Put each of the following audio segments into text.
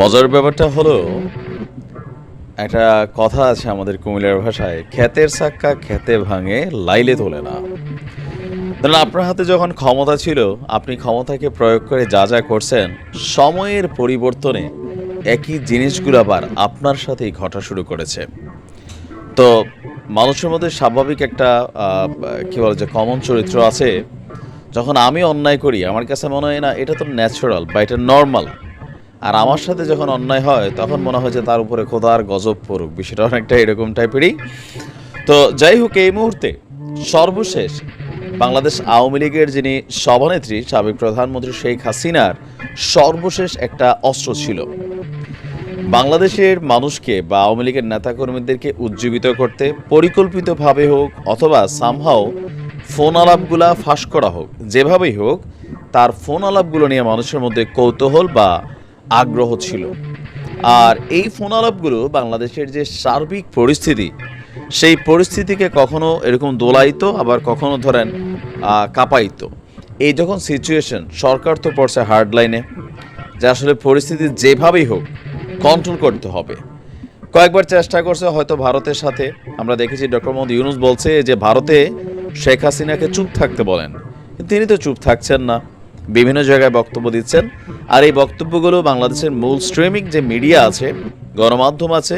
মজার ব্যাপারটা হলো, একটা কথা আছে আমাদের কুমিল্লার ভাষায় ক্ষেতের সাক্কা খেতে ভাঙে, লাইলে তোলে না। ধরুন আপনার হাতে যখন ক্ষমতা ছিল, আপনি ক্ষমতাকে প্রয়োগ করে যা যা করছেন, সময়ের পরিবর্তনে একই জিনিসগুলো আবার আপনার সাথেই ঘটা শুরু করেছে। তো মানুষের মধ্যে স্বাভাবিক একটা কী বলে যে কমন চরিত্র আছে, যখন আমি অন্যায় করি, আমার কাছে মনে হয় না, এটা তো ন্যাচারাল বা এটা নর্মাল আর আমার সাথে যখন অন্যায় হয়, তখন মনে হয় যে তার উপরে খোদার গজব পড়ুক। বিষয়টা অনেকটা এরকম টাইপেরই। তো যাই হোক, এই মুহূর্তে সর্বশেষ বাংলাদেশ আওয়ামী লীগের যিনি সভানেত্রী, সাবেক প্রধানমন্ত্রী শেখ হাসিনার সর্বশেষ একটা অস্ত্র ছিল। বাংলাদেশের মানুষকে বা আওয়ামী লীগের নেতাকর্মীদেরকে উজ্জীবিত করতে, পরিকল্পিতভাবে হোক অথবা সামহাও ফোন আলাপগুলা ফাঁস করা হোক, যেভাবেই হোক, তার ফোন আলাপগুলো নিয়ে মানুষের মধ্যে কৌতূহল বা আগ্রহ ছিল। আর এই ফোন আলাপগুলো বাংলাদেশের যে সার্বিক পরিস্থিতি, সেই পরিস্থিতিকে কখনো এরকম দোলাইত আবার কখনো ধরেন কাঁপাইতো এই যখন সিচুয়েশন সরকার তো পড়ছে হার্ড লাইনে যে আসলে পরিস্থিতি যেভাবেই হোক কন্ট্রোল করতে হবে। কয়েকবার চেষ্টা করছে হয়তো ভারতের সাথে। আমরা দেখেছি ডক্টর মোহাম্মদ ইউনুস বলছে যে, ভারতে শেখ হাসিনাকে চুপ থাকতে বলেন। তিনি তো চুপ থাকছেন না। বিভিন্ন জায়গায় বক্তব্য দিচ্ছেন। আর এই বক্তব্যগুলো বাংলাদেশের মূল স্ট্রিমিং যে মিডিয়া আছে, গণমাধ্যম আছে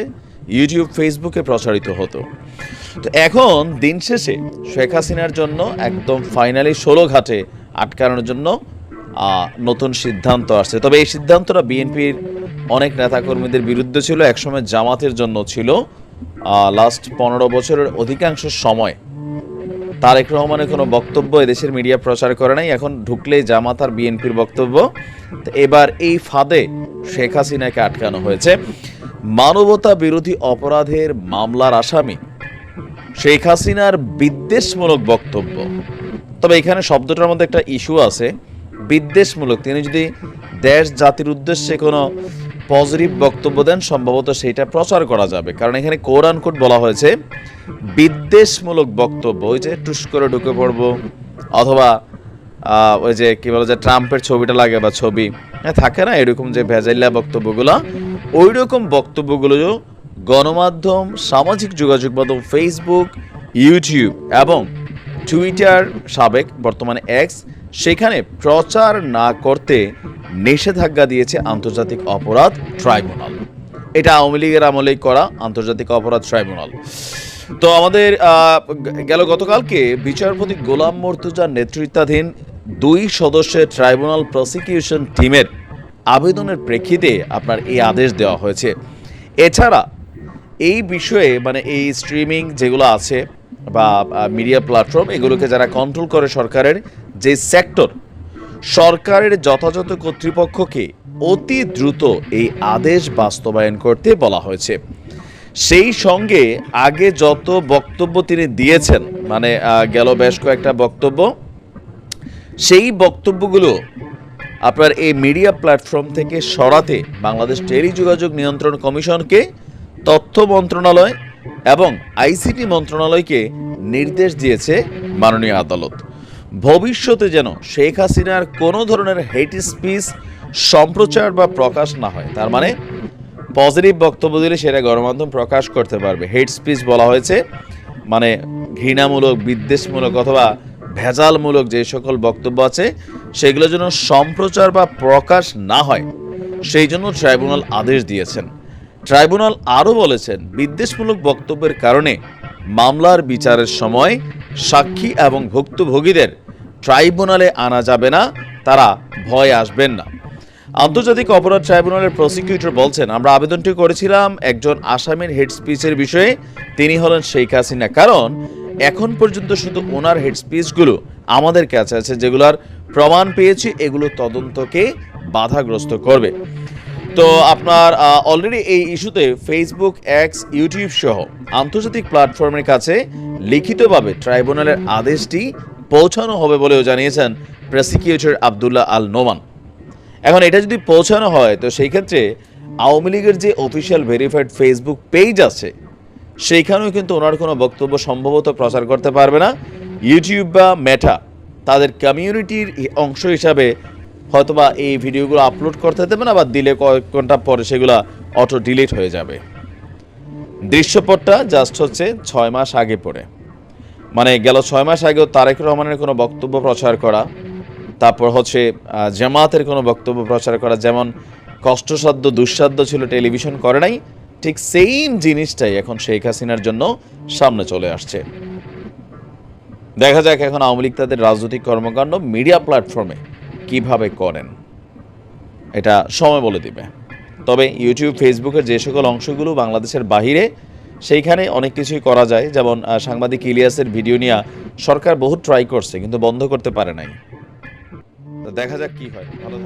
ইউটিউব ফেসবুকে প্রচারিত হতো। তো এখন দিন শেষে শেখ হাসিনার জন্য একদম ফাইনালি ষোলো ঘাটে আটকানোর জন্য নতুন সিদ্ধান্ত আসছে। তবে এই সিদ্ধান্তটা বিএনপির অনেক নেতাকর্মীদের বিরুদ্ধে ছিল, একসময় জামাতের জন্য ছিল। লাস্ট পনেরো বছরের অধিকাংশ সময় তারেক রহমানের কোনো বক্তব্য এদেশের মিডিয়া প্রচার করে নাই, এখন ঢুকলেই জামাত আর বিএনপির বক্তব্য। এবার এই ফাঁদে শেখ হাসিনাকে আটকানো হয়েছে। মানবতা বিরোধী অপরাধের মামলার আসামি শেখ হাসিনার বিদ্বেষমূলক বক্তব্য। তবে এখানে শব্দটার মধ্যে একটা ইস্যু আছে। বিদ্বেষমূলক, তিনি যদি দেশ জাতির উদ্দেশ্যে কোনো পজিটিভ বক্তব্য দেন সম্ভবত সেইটা প্রচার করা যাবে। কারণ এখানে কোরআন কোট বলা হয়েছে বিদ্বেষমূলক বক্তব্য। ওই যে টুস করে ঢুকে পড়ব অথবা ওই যে কি বলে যে ট্রাম্পের ছবিটা লাগে বা ছবি হ্যাঁ, থাকে না এরকম যে ভেজাইলা বক্তব্যগুলো? ওই রকম বক্তব্যগুলো গণমাধ্যম সামাজিক যোগাযোগ মাধ্যম ফেসবুক ইউটিউব এবং টুইটার সাবেক বর্তমানে এক্স সেখানে প্রচার না করতে নিষেধাজ্ঞা দিয়েছে আন্তর্জাতিক অপরাধ ট্রাইব্যুনাল। এটা আওয়ামী লীগের আমলেই করা আন্তর্জাতিক অপরাধ ট্রাইব্যুনাল। তো আমাদের গেল গতকালকে বিচারপতি গোলাম মর্তুজার নেতৃত্বাধীন দুই সদস্যের ট্রাইব্যুনাল প্রসিকিউশন টিমের আবেদনের প্রেক্ষিতে আপনার এই আদেশ দেওয়া হয়েছে। এছাড়া এই বিষয়ে মানে এই স্ট্রিমিং যেগুলো আছে বা মিডিয়া প্ল্যাটফর্ম, এগুলোকে যারা কন্ট্রোল করে সরকারের যে সেক্টর সরকারের যথাযথ কর্তৃপক্ষকে অতি দ্রুত এই আদেশ বাস্তবায়ন করতে বলা হয়েছে। সেই সঙ্গে আগে যত বক্তব্য তিনি দিয়েছেন মানে গেল বেশ কয়েকটা বক্তব্য, সেই বক্তব্যগুলো আপনার এই মিডিয়া প্ল্যাটফর্ম থেকে সরাতে বাংলাদেশ টেলিযোগাযোগ নিয়ন্ত্রণ কমিশনকে তথ্য মন্ত্রণালয় এবং আইসিটি মন্ত্রণালয়কে নির্দেশ দিয়েছে মাননীয় আদালত। ভবিষ্যতে যেন শেখ হাসিনার কোনো ধরনের হেট স্পিচ সম্প্রচার বা প্রকাশ না হয়। তার মানে পজিটিভ বক্তব্য দিলে সেটা গণমাধ্যম প্রকাশ করতে পারবে। হেট স্পিচ বলা হয়েছে মানে ঘৃণামূলক, বিদ্বেষমূলক অথবা ভেজালমূলক যে সকল বক্তব্য আছে, সেগুলো যেন সম্প্রচার বা প্রকাশ না হয়, সেই জন্য ট্রাইব্যুনাল আদেশ দিয়েছেন। ট্রাইব্যুনাল আরও বলেছেন, বিদ্বেষমূলক বক্তব্যের কারণে মামলার বিচারের সময় সাক্ষী এবং ভুক্তভোগীদের ট্রাইব্যুনালে আনা যাবে না, তারা ভয় আসবেন না। আন্তর্জাতিক অপরাধ ট্রাইব্যুনালের প্রসিকিউটর বলছেন, আমরা আবেদনটি করেছিলাম একজন আসামির হেড স্পিচের বিষয়ে, তিনি হলেন শেখ হাসিনা। কারণ, এখন পর্যন্ত শুধু ওনার হেড স্পিচগুলো আমাদের কাছে আছে, যেগুলোর প্রমাণ পেয়েছি, এগুলো তদন্তকে বাধাগ্রস্ত করবে। তো আপনার অলরেডি এই ইস্যুতে ফেসবুক এক্স ইউটিউব সহ আন্তর্জাতিক প্ল্যাটফর্মের কাছে লিখিতভাবে ট্রাইব্যুনালের আদেশটি পৌঁছানো হবে বলেও জানিয়েছেন প্রসিকিউটর আবদুল্লাহ আল নোমান এখন এটা যদি পৌঁছানো হয়, তো সেই ক্ষেত্রে আওয়ামী লীগের যে অফিসিয়াল ভেরিফাইড ফেসবুক পেজ আছে, সেইখানেও কিন্তু ওনার কোনো বক্তব্য সম্ভবত প্রচার করতে পারবে না। ইউটিউব বা মেটা তাদের কমিউনিটির অংশ হিসাবে হয়তোবা এই ভিডিওগুলো আপলোড করতে দেবে না বা দিলে কয়েক ঘণ্টা পরে সেগুলো অটো ডিলিট হয়ে যাবে। দৃশ্যপটটা জাস্ট হচ্ছে ছয় মাস আগে পড়ে। মানে গেল ছয় মাস আগেও তারেক রহমানের কোনো বক্তব্য প্রচার করা, তারপর হচ্ছে জামাতের কোনো বক্তব্য প্রচার করা, যেমন কষ্টসাধ্য, দুঃসাধ্য ছিল, টেলিভিশন করে নাই, ঠিক সেম জিনিসটাই এখন শেখ হাসিনার জন্য সামনে চলে আসছে। দেখা যাক এখন আওয়ামী লীগ তাদের রাজনৈতিক কর্মকাণ্ড মিডিয়া প্ল্যাটফর্মে কীভাবে করেন। এটা সময় বলে দিবে। তবে ইউটিউব, ফেসবুকের যে সকল অংশগুলো বাংলাদেশের বাহিরে সেইখানে অনেক কিছুই করা যায়। যেমন সাংবাদিক ইলিয়াসের ভিডিও নিয়ে সরকার বহু ট্রাই করছে, কিন্তু বন্ধ করতে পারে নাই। দেখা যাক কি হয়, ভালো